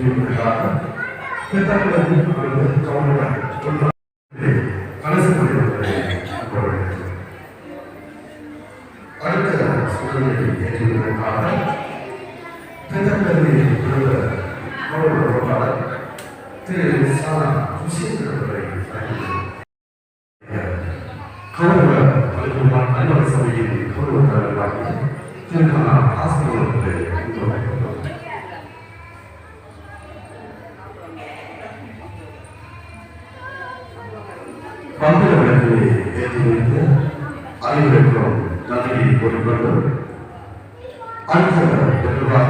சூழலை ஏற்றுவதற்காக பித்தப்பள்ளி அல்லது கவுண்டர் கலசு பணியாளர்களை அனுப்ப அடுத்த சூழலை ஏற்றுவதற்காக பித்தப்பள்ளி அல்லது கவுண்டர் திரு சா சுசீந்திரன் அவர்களை அழைக்கிறேன். கௌரவ பல்கலைக்கழக அலுவலக சபையின் கௌரவ தலைவராக திருமண ஆசிரியர் பந்தய அனைவருக்கும் நன்றியை கூறிக்கொண்டு அடுத்த நிர்வாக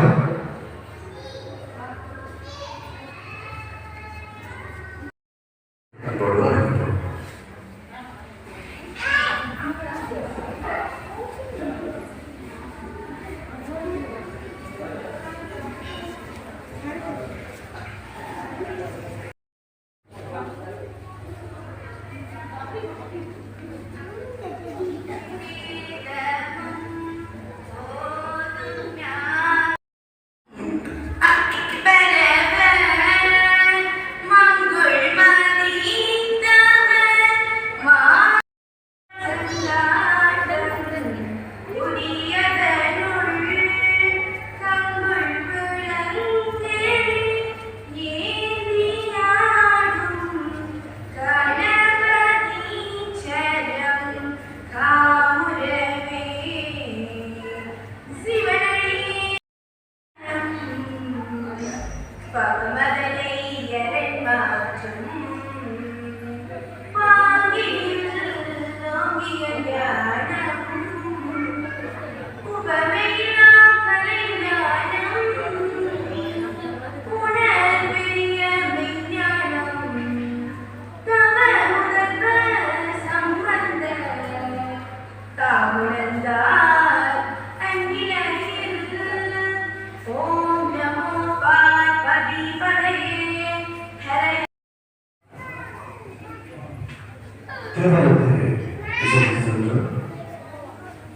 대단한데 예수님께서는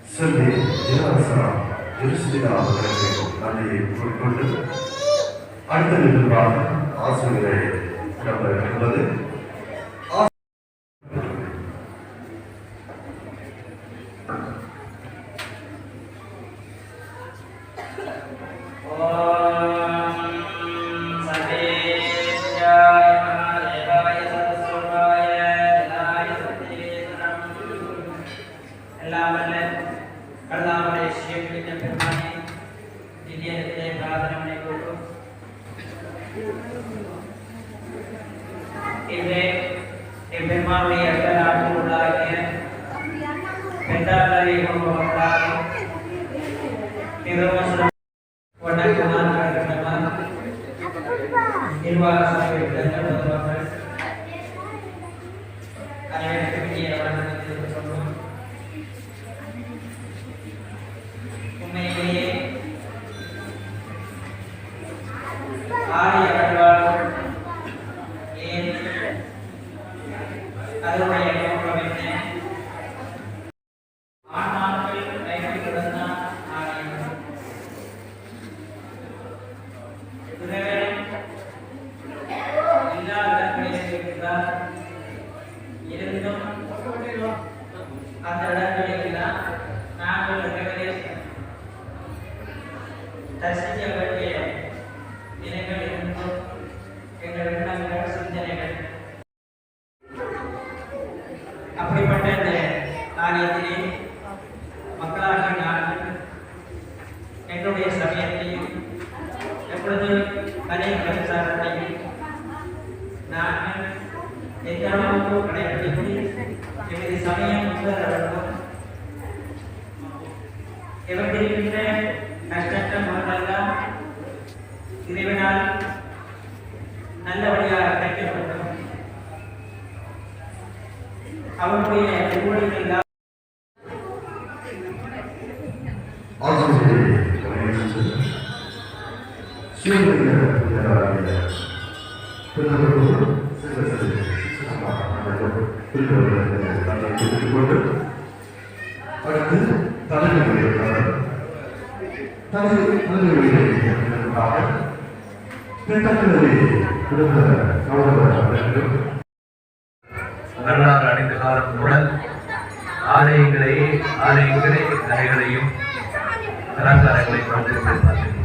설리 일어나서 예루살렘 아버지에게 빨리 불을 아이들과 아수르의 그런 걸 하거든 किए रहते हैं प्रार्थना अपने को। इसे इसे मारो ये अगर आपको बुला के बेटा लगे को बुला के इधर मसला वड़ा कमान करना निर्वाह ஆலயத்திலே மக்களாக நாங்கள் எங்களுடைய சமயத்தையும் எப்பொழுது கலை கலாச்சாரத்தையும் நாங்கள் எந்த அளவுக்கு கடைபிடித்து எமது சமயம் முன்னேறவும் எவற்றிருக்கின்ற கஷ்டங்கள் முன்னெல்லாம் இறைவனால் நல்லபடியாக கைக்கப்பட்டோம் அவருடைய திருவடிகள் கொண்டு அடுத்து தலைவர்கள் தனது திட்டங்களை குடும்ப காலம் முதல் ஆலயங்களையே ஆலயங்களே கலைகளையும் கலாச்சாரங்களையும் வளர்த்து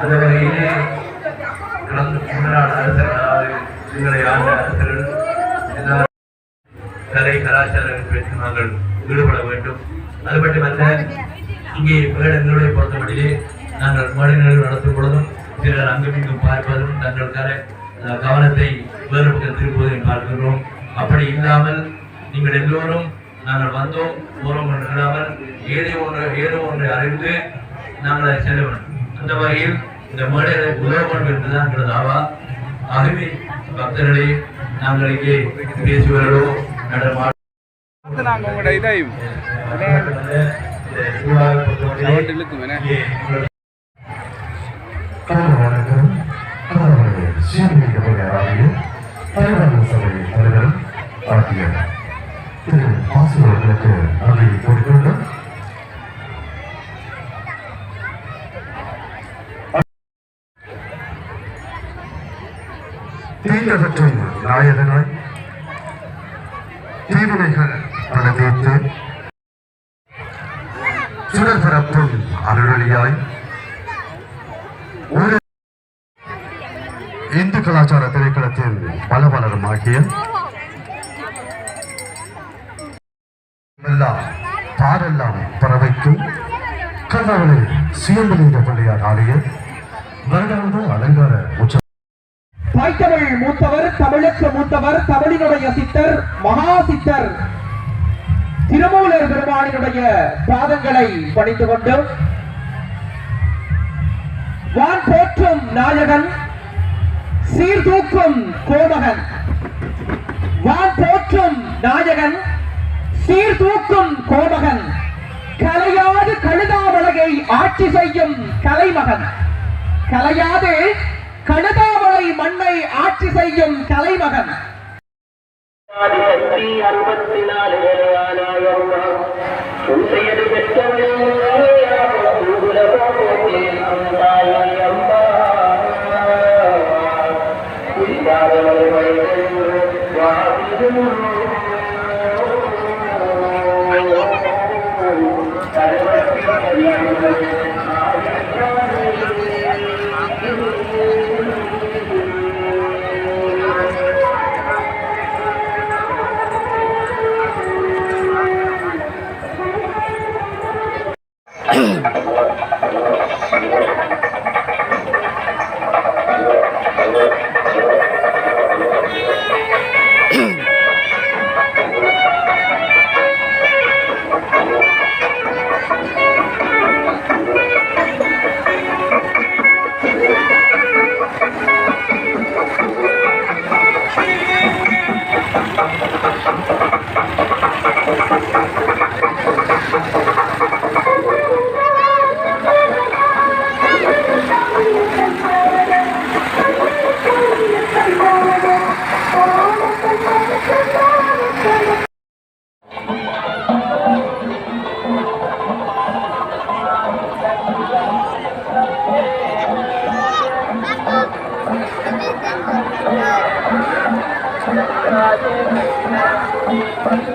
அந்த வகையிலே கடந்த முன்னாள் எங்களை ஆண்ட அரசர்கள் கலை கலாச்சாரங்கள் பேசி நாங்கள் ஈடுபட வேண்டும். அது மட்டுமல்ல இங்கே மேடங்களை பொறுத்தமட்டிலே நாங்கள் மனிதர்கள் நடத்தும் பொழுதும் சிலர் அங்கும் இங்கும் பார்ப்பதும் தங்களுக்கான கவனத்தை வேறு பக்கம் திருப்புவதையும் அப்படி இல்லாமல் நீங்கள் எல்லோரும் நாங்கள் வந்தோம் போறோம் என்று இல்லாமல் ஏதோ ஒன்று ஏதோ ஒன்றை அறிந்து நாங்கள் அதை செல்ல வேண்டும். அந்த வகையில் இந்த மேடைகளை உதவ வேண்டும் என்றுதான் எங்களது ஆவா. ஆகவே பக்தர்களே நாங்கள் இங்கே பேசுவர்களோ நடமா நாங்கள் உங்களோட இதையும் சவுண்ட் இழுக்கும் என்ன? கலந்து வணக்கம். சீர்மிக்கப்படுகிறார்கள் தலைவர் ஆகிய திரு ஆசிரியர்களுக்கு நன்றி கூறிக்கொண்டு தீண்டகற்றும் நாயகனாய் தீவினைகள் பல தீர்த்து சுடர்பரப்பும் அருளொளியாய் ஒரு இந்து கலாச்சார திரைக்களத்தின் பலவலருமாகிய எல்லாம் பாடெல்லாம் பறவைக்கும் கதவளை சுயம்பலிங்க பிள்ளையார் ஆலய வருடாந்த அலங்கார உற்சவம் தாய்த்தமிழ் மூத்தவர் தமிழுக்கு மூத்தவர் தமிழினுடைய சித்தர் மகா சித்தர். திருமூலர் பெருமானினுடைய பாதங்களை பணிந்து கொண்டு வான் போற்றும் நாயகன் சீர்தூக்கும் கோமகன். வான் போற்றும் நாயகன் சீர்தூக்கும் கோமகன். கலையாது கழுதாவளையை ஆட்சி செய்யும் கலைமகன். கலையாது செய்யும் தலைமகன் அறுபத்தி நாலு Thank you. Thank you. Gracias.